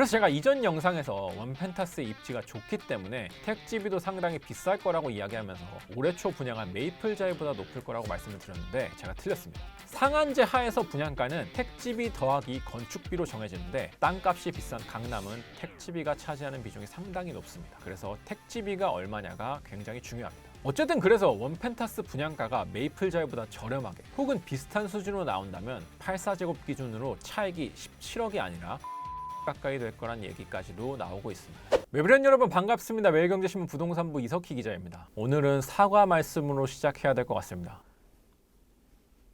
그래서 제가 이전 영상에서 원펜타스의 입지가 좋기 때문에 택지비도 상당히 비쌀 거라고 이야기하면서 올해 초 분양한 메이플자이보다 높을 거라고 말씀을 드렸는데 제가 틀렸습니다. 상한제 하에서 분양가는 택지비 더하기 건축비로 정해지는데 땅값이 비싼 강남은 택지비가 차지하는 비중이 상당히 높습니다. 그래서 택지비가 얼마냐가 굉장히 중요합니다. 어쨌든 그래서 원펜타스 분양가가 메이플자이보다 저렴하게 혹은 비슷한 수준으로 나온다면 84제곱 기준으로 차익이 17억이 아니라 가까이 될 거란 얘기까지도 나오고 있습니다. 외부련 여러분 반갑습니다. 매일경제신문 부동산부 이석희 기자입니다. 오늘은 사과 말씀으로 시작해야 될 것 같습니다.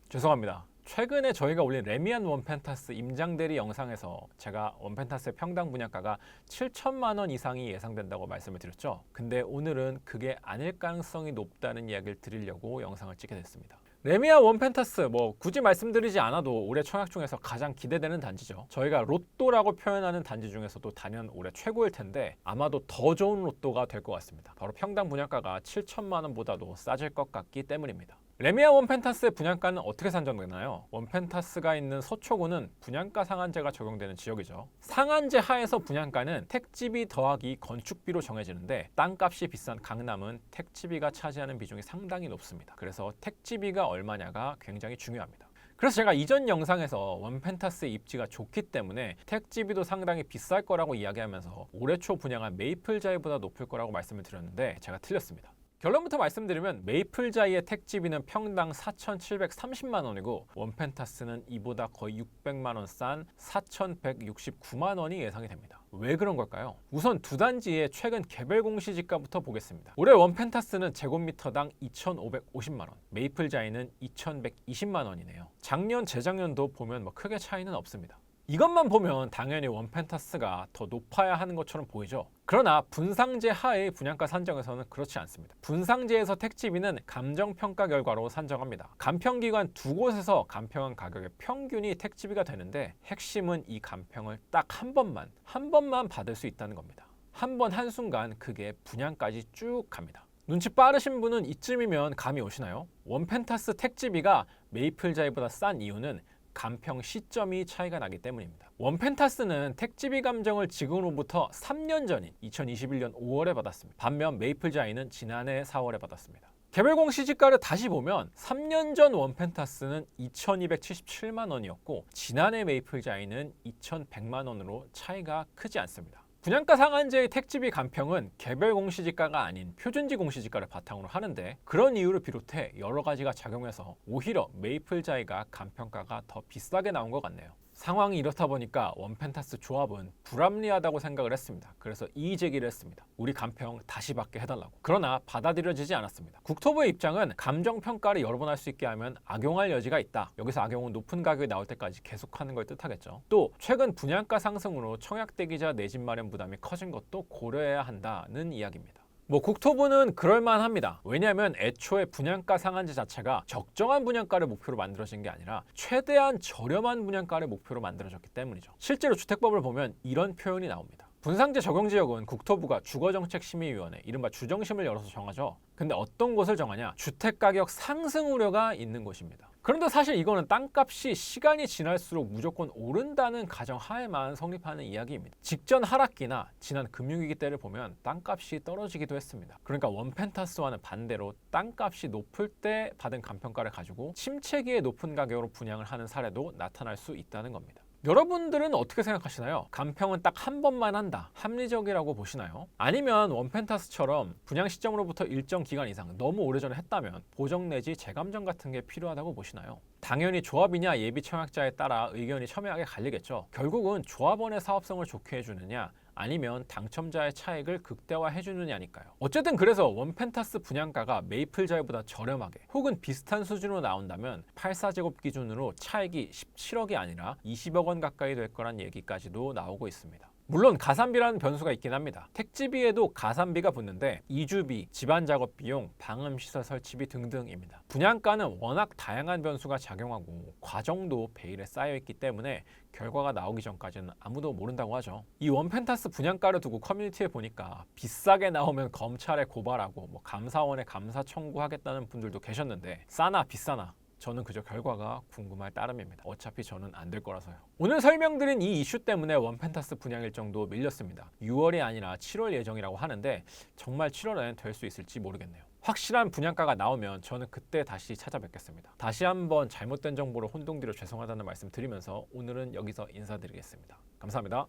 죄송합니다. 최근에 저희가 올린 레미안 원펜타스 임장대리 영상에서 제가 원펜타스의 평당 분양가가 7천만 원 이상이 예상된다고 말씀을 드렸죠. 근데 오늘은 그게 아닐 가능성이 높다는 이야기를 드리려고 영상을 찍게 됐습니다. 레미안 원펜타스 뭐 굳이 말씀드리지 않아도 올해 청약 중에서 가장 기대되는 단지죠. 저희가 로또라고 표현하는 단지 중에서도 단연 올해 최고일 텐데 아마도 더 좋은 로또가 될 것 같습니다. 바로 평당 분양가가 7천만 원보다도 싸질 것 같기 때문입니다. 레미안 원펜타스의 분양가는 어떻게 산정되나요? 원펜타스가 있는 서초구는 분양가 상한제가 적용되는 지역이죠. 상한제 하에서 분양가는 택지비 더하기 건축비로 정해지는데 땅값이 비싼 강남은 택지비가 차지하는 비중이 상당히 높습니다. 그래서 택지비가 얼마냐가 굉장히 중요합니다. 그래서 제가 이전 영상에서 원펜타스의 입지가 좋기 때문에 택지비도 상당히 비쌀 거라고 이야기하면서 올해 초 분양한 메이플자이보다 높을 거라고 말씀을 드렸는데 제가 틀렸습니다. 결론부터 말씀드리면 메이플자이의 택지비는 평당 4,730만 원이고 원펜타스는 이보다 거의 600만 원 싼 4,169만 원이 예상이 됩니다. 왜 그런 걸까요? 우선 두 단지의 최근 개별 공시지가부터 보겠습니다. 올해 원펜타스는 제곱미터당 2,550만 원, 메이플자이는 2,120만 원이네요. 작년, 재작년도 보면 뭐 크게 차이는 없습니다. 이것만 보면 당연히 원펜타스가 더 높아야 하는 것처럼 보이죠. 그러나 분상제 하의 분양가 산정에서는 그렇지 않습니다. 분상제에서 택지비는 감정평가 결과로 산정합니다. 감평기관 두 곳에서 감평한 가격의 평균이 택지비가 되는데 핵심은 이 감평을 딱 한 번만, 한 번만 받을 수 있다는 겁니다. 한 번 한순간 그게 분양까지 쭉 갑니다. 눈치 빠르신 분은 이쯤이면 감이 오시나요? 원펜타스 택지비가 메이플 자이보다 싼 이유는 감평 시점이 차이가 나기 때문입니다. 원펜타스는 택지비 감정을 지금으로부터 3년 전인 2021년 5월에 받았습니다. 반면 메이플자이는 지난해 4월에 받았습니다. 개별공 시지가를 다시 보면 3년 전 원펜타스는 2,277만 원이었고 지난해 메이플자이는 2,100만 원으로 차이가 크지 않습니다. 분양가 상한제의 택지비 감평은 개별 공시지가가 아닌 표준지 공시지가를 바탕으로 하는데 그런 이유를 비롯해 여러 가지가 작용해서 오히려 메이플자이가 감평가가 더 비싸게 나온 것 같네요. 상황이 이렇다 보니까 원펜타스 조합은 불합리하다고 생각을 했습니다. 그래서 이의 제기를 했습니다. 우리 감평 다시 받게 해달라고. 그러나 받아들여지지 않았습니다. 국토부의 입장은 감정 평가를 여러 번 할 수 있게 하면 악용할 여지가 있다. 여기서 악용은 높은 가격이 나올 때까지 계속하는 걸 뜻하겠죠. 또 최근 분양가 상승으로 청약 대기자 내 집 마련 부담이 커진 것도 고려해야 한다는 이야기입니다. 뭐 국토부는 그럴만합니다. 왜냐하면 애초에 분양가 상한제 자체가 적정한 분양가를 목표로 만들어진 게 아니라 최대한 저렴한 분양가를 목표로 만들어졌기 때문이죠. 실제로 주택법을 보면 이런 표현이 나옵니다. 분상제 적용 지역은 국토부가 주거정책심의위원회, 이른바 주정심을 열어서 정하죠. 근데 어떤 곳을 정하냐? 주택가격 상승 우려가 있는 곳입니다. 그런데 사실 이거는 땅값이 시간이 지날수록 무조건 오른다는 가정 하에만 성립하는 이야기입니다. 직전 하락기나 지난 금융위기 때를 보면 땅값이 떨어지기도 했습니다. 그러니까 원펜타스와는 반대로 땅값이 높을 때 받은 감평가를 가지고 침체기에 높은 가격으로 분양을 하는 사례도 나타날 수 있다는 겁니다. 여러분들은 어떻게 생각하시나요? 감평은 딱 한 번만 한다. 합리적이라고 보시나요? 아니면 원펜타스처럼 분양 시점으로부터 일정 기간 이상 너무 오래전에 했다면 보정 내지 재감정 같은 게 필요하다고 보시나요? 당연히 조합이냐 예비 청약자에 따라 의견이 첨예하게 갈리겠죠. 결국은 조합원의 사업성을 좋게 해주느냐 아니면 당첨자의 차익을 극대화해 주느냐니까요. 어쨌든 그래서 원펜타스 분양가가 메이플자이보다 저렴하게 혹은 비슷한 수준으로 나온다면 84제곱 기준으로 차익이 17억이 아니라 20억 원 가까이 될 거란 얘기까지도 나오고 있습니다. 물론 가산비라는 변수가 있긴 합니다. 택지비에도 가산비가 붙는데 이주비, 집안 작업 비용, 방음 시설 설치비 등등입니다. 분양가는 워낙 다양한 변수가 작용하고 과정도 베일에 쌓여 있기 때문에 결과가 나오기 전까지는 아무도 모른다고 하죠. 이 원펜타스 분양가를 두고 커뮤니티에 보니까 비싸게 나오면 검찰에 고발하고 뭐 감사원에 감사 청구하겠다는 분들도 계셨는데 싸나 비싸나 저는 그저 결과가 궁금할 따름입니다. 어차피 저는 안 될 거라서요. 오늘 설명드린 이 이슈 때문에 원펜타스 분양 일정도 밀렸습니다. 6월이 아니라 7월 예정이라고 하는데 정말 7월엔 될 수 있을지 모르겠네요. 확실한 분양가가 나오면 저는 그때 다시 찾아뵙겠습니다. 다시 한번 잘못된 정보를 혼동드려 죄송하다는 말씀 드리면서 오늘은 여기서 인사드리겠습니다. 감사합니다.